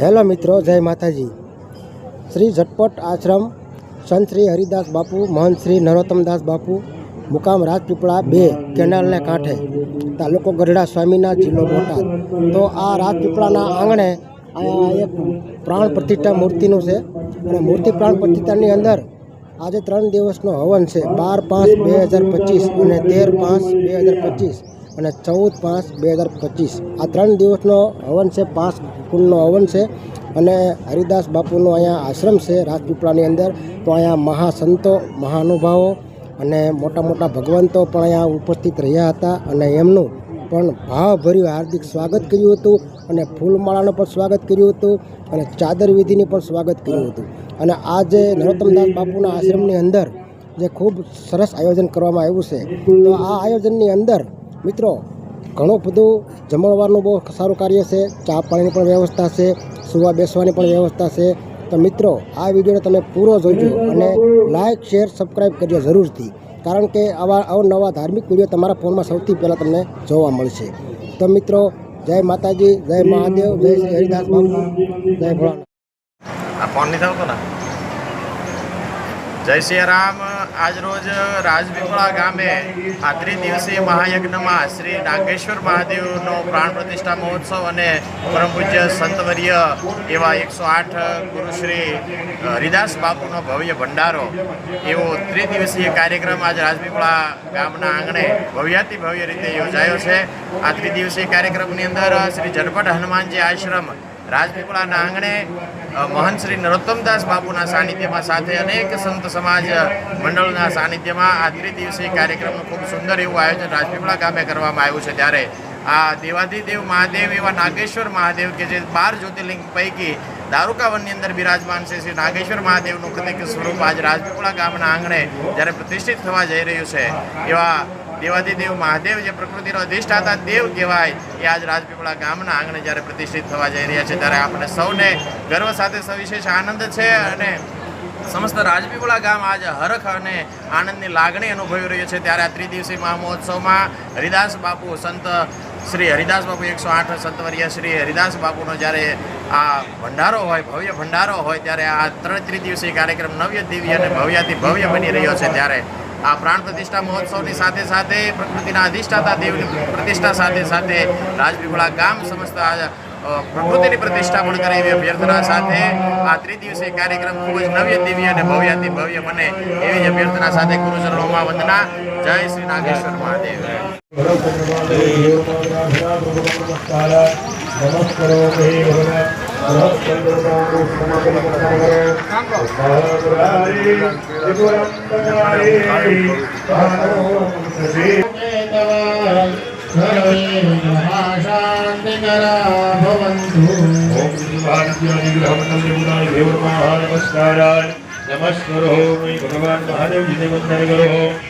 Hello મિત્રો, જય માતાજી. શ્રી ઝટપટ આશ્રમ સંત શ્રી હરિદાસ બાપુ, મહંત શ્રી નરોત્તમદાસ બાપુ, મુકામ રાજપીપળા બે કેનાલને કાંઠે, તાલુકો ગઢડા સ્વામીના જિલ્લો બોટાદ. તો આ રાજપીપળાના આંગણે એક પ્રાણ પ્રતિષ્ઠા મૂર્તિનું છે અને મૂર્તિ પ્રાણ પ્રતિષ્ઠાની અંદર આજે ત્રણ દિવસનો હવન છે. બાર પાંચ બે હજાર પચીસ અને તેર પાંચ બે હજાર પચીસ અને ચૌદ પાંચ બે હજાર પચીસ. આ ત્રણ દિવસનો હવન છે પાંચ કુંડનો હવન છે અને હરિદાસ બાપુનો અહીંયા આશ્રમ છે રાજપીપળાની અંદર. તો અહીંયા મહાસંતો, મહાનુભાવો અને મોટા મોટા ભગવંતો પણ અહીંયા ઉપસ્થિત રહ્યા હતા અને એમનું પણ ભાવભર્યું હાર્દિક સ્વાગત કર્યું હતું અને ફૂલમાળાનું પણ સ્વાગત કર્યું હતું અને ચાદર વિધિની પણ સ્વાગત કર્યું હતું. અને આ જે નરોત્તમદાસ બાપુના આશ્રમની અંદર જે ખૂબ સરસ આયોજન કરવામાં આવ્યું છે. તો આ આયોજનની અંદર મિત્રો ઘણું બધું જમણવારનું બહુ સારું કાર્ય છે. ચા પાણીની પણ વ્યવસ્થા છે. સુવા બેસવાની પણ વ્યવસ્થા છે. તો મિત્રો, આ વિડીયોને તમે પૂરો જોજો અને લાઇક શેર સબસ્ક્રાઈબ કરજો જરૂરથી. કારણ કે આવા અવનવા ધાર્મિક વીડિયો તમારા ફોનમાં સૌથી પહેલાં તમને જોવા મળશે. તો મિત્રો, જય માતાજી, જય મહાદેવ, જય શ્રી હરિદાસ બાપુ. જય ભોળાનાથ. જય શ્રી રામ. આજરોજ રાજપીપળા ગામે આ ત્રિદિવસીય મહાયજ્ઞમાં શ્રી નાગેશ્વર મહાદેવનો પ્રાણ પ્રતિષ્ઠા મહોત્સવ અને પરમ સંતવર્ય એવા એકસો આઠ ગુરુ શ્રી હરિદાસ બાપુનો ભવ્ય ભંડારો. એવો ત્રિદિવસીય કાર્યક્રમ આજ રાજપીપળા ગામના આંગણે ભવ્યાતિ ભવ્ય રીતે યોજાયો છે. આ ત્રિદિવસીય કાર્યક્રમની અંદર શ્રી ઝટપટ હનુમાનજી આશ્રમ રાજપીપળાના આંગણે મહંત શ્રી નરોત્તમદાસ બાપુના સાનિધ્યમાં સાથે અનેક સંત સમાજ મંડળના સાનિધ્યમાં આ ત્રિદિવસીય કાર્યક્રમનું ખૂબ સુંદર એવું આયોજન રાજપીપળા ગામે કરવામાં આવ્યું છે. ત્યારે આ દેવાધિદેવ મહાદેવ એવા નાગેશ્વર મહાદેવ કે જે બાર જ્યોતિર્લિંગ પૈકી દારૂકાવનની અંદર બિરાજમાન છે, શ્રી નાગેશ્વર મહાદેવનું કતિક સ્વરૂપ આજ રાજપીપળા ગામના આંગણે જ્યારે પ્રતિષ્ઠિત થવા જઈ રહ્યું છે. એવા દેવાધિદેવ મહાદેવ જે પ્રકૃતિનો અધિષ્ઠાતા દેવ કહેવાય, એ આજ રાજપીપળા ગામના આંગણે જ્યારે પ્રતિષ્ઠિત થવા જઈ રહ્યા છે, ત્યારે આપણે સૌને ગર્વ સાથે સવિશેષ આનંદ છે અને સમસ્ત રાજપીપળા ગામ આજે હરખ અને આનંદની લાગણી અનુભવી રહ્યું છે. ત્યારે આ ત્રિદિવસીય મહામહોત્સવમાં હરિદાસ બાપુ સંત શ્રી હરિદાસ બાપુ એકસો આઠ સંતવર્ય શ્રી હરિદાસ બાપુનો જ્યારે આ ભંડારો હોય, ભવ્ય ભંડારો હોય, ત્યારે આ ત્રણ ત્રિદિવસીય કાર્યક્રમ નવ્ય દિવ્ય અને ભવ્યાથી ભવ્ય બની રહ્યો છે. ત્યારે આ પ્રાણ પ્રતિષ્ઠા મહોત્સવની સાથે સાથે પ્રકૃતિના અધિષ્ઠાતા દેવની પ્રતિષ્ઠા સાથે સાથે રાજપીપળા ગામ સમસ્ત પ્રકૃતિની પ્રતિષ્ઠા પણ કરે એવી અભ્યર્થના સાથે આ ત્રિદિવસીય કાર્યક્રમ ખૂબ જ નવ્ય, દિવ્ય અને ભવ્યાતિ ભવ્ય બને એવી જ અભ્યર્થના સાથે ગુરુચરણોમાં વંદના જય શ્રી નાગેશ્વર મહાદેવ. નમસ્કારો. ભગવાન મહાદેવજીને વંદન કરો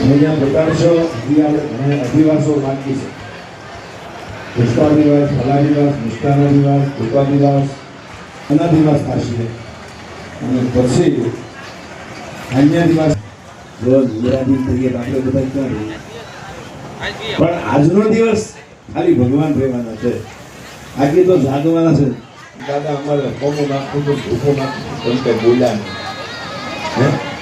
અહીંયા બતાવશો હજી આપણે અધિવાસો બાકી છે. પુષ્પાદિવાસ ફલાદિવાસ મિષ્ટાનાદિવાસ પુષ્પાદિવાસ અનાદિવાસ થશે અને પછી અન્યદિવાસ જો નિરાદી થઈએ તો આપણે બધા ક્યાં? પણ આજનો દિવસ ખાલી ભગવાન રહેવાના છે. બાકી તો જાગવાના છે. દાદા અમારે કોમો નાખવું તો ભૂખો નાખવું એમ કઈ બોલ્યા નહીં.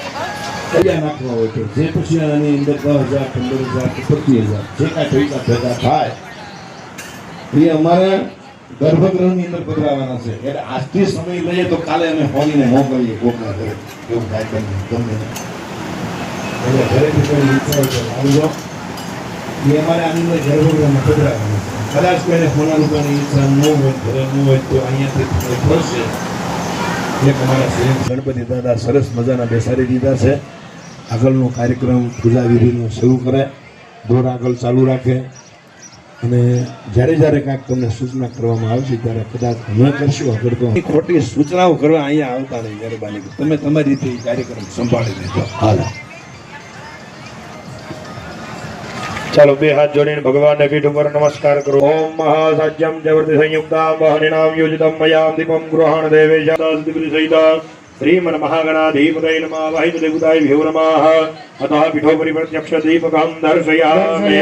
હે નાખવા હોય છે. જે પછી આની અંદર દસ હજાર, પંદર હજાર કે પચીસ હજાર, જે કાંઈ પૈસા ભેગા થાય. એ અમારે ગર્ભગૃહની અંદર પધરાવાના છે. એટલે આજથી સમય લઈએ તો કાલે અમે ફોનીને મોકલીએ કોકના ઘરે. એવું થાય તમને ગમે એટલે ઘરેથી આવજો એ અમારે આની અંદર ગર્ભગૃહમાં પધરાવાના છે. કદાચ કોઈને હોના રૂપિયાની ઈચ્છા ન હોય ઘરે ન હોય, તો અહીંયાથી પડશે એક અમારા ગણપતિ દાદા સરસ મજાના બેસાડી દીધા છે. આગળનો કાર્યક્રમ પૂજા વિધિનો શરૂ કરે દોર આગળ ચાલુ રાખે અને જ્યારે જ્યારે કાંઈક તમને સૂચના કરવામાં આવશે ત્યારે કદાચ અમે કરશું આગળ તો ખોટી સૂચનાઓ કરવા અહીંયા આવતા નહીં જ્યારે કરી. તમે તમારી રીતે કાર્યક્રમ સંભાળી લેજો. હાલ. ચાલો બે હાથ જોડીને ભગવાનને પીઠ ઉપર નમસ્કાર કરો. ઓમ મહાસાજ્યમ જવર્તિ સંયુક્તા બહનિનામ યોજિતમ મયા દીપમ ગૃહાણ દેવે સહિતા વાહિત દેવતાય ભ્યો નમઃ અતઃ પીઠોપરી પ્રત્યક્ષ દીપકમ દર્શયામિ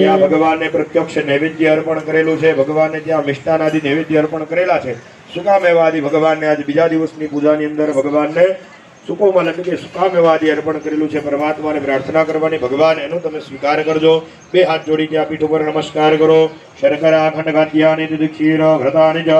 ત્યાં ભગવાનને પ્રત્યક્ષ નૈવેદ્ય અર્પણ કરેલું છે ભગવાનને ત્યાં મિષ્ટાન આદિ નૈવેદ્ય અર્પણ કરેલા છે. સુકામેવાદી ભગવાનને આજ બીજા દિવસની પૂજાની અંદર ભગવાનને સુકોમલ એટલે કે સુકામેવાદી અર્પણ કરેલું છે પરમાત્માને પ્રાર્થના કરવાની. ભગવાન એનો તમે સ્વીકાર કરજો. બે હાથ જોડી ત્યાં પીઠ ઉપર નમસ્કાર કરો. શર્કરા ખંડ દૂધ ક્ષીર જ.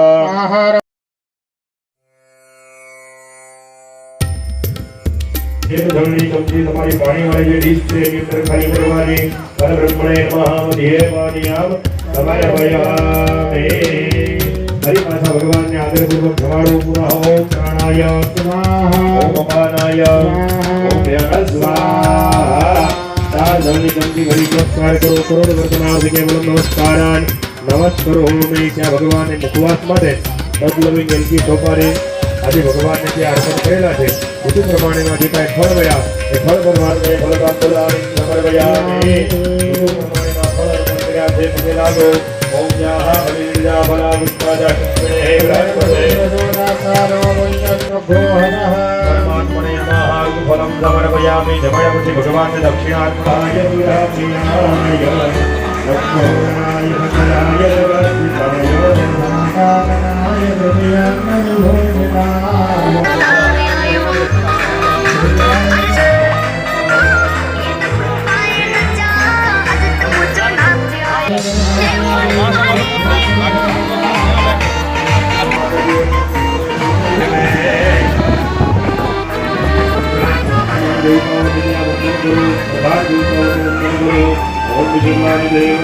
ધરણી ચમચી તમારી પાણીવાળી જે ડીશ છે, એની અંદર ખાલી કરવાની. પરબ્રહ્મણે નમઃ ધ્યેયપાનિયામ તમારે વયામે. ફરી પાછા ભગવાનને આદરપૂર્વક ચમચી નમસ્કાર કરો. ત્યાં ભગવાનને મુખવાસ માટે તદલવિંગ એલકી સોપારી આજે ભગવાનને જે અર્પણ કરેલા છે ઋતુ પ્રમાણેના જે કાંઈ ફળ વયા એ ફળ પરમાત્માએ ફળદાન પ્રદાન સમર્પયા મે. ઋતુ પ્રમાણેના ફળ અર્પણ કર્યા છે ફલમ સમર્પયામિ જમાયા પછી ભગવાનને દક્ષિણાત્માય Hare Dev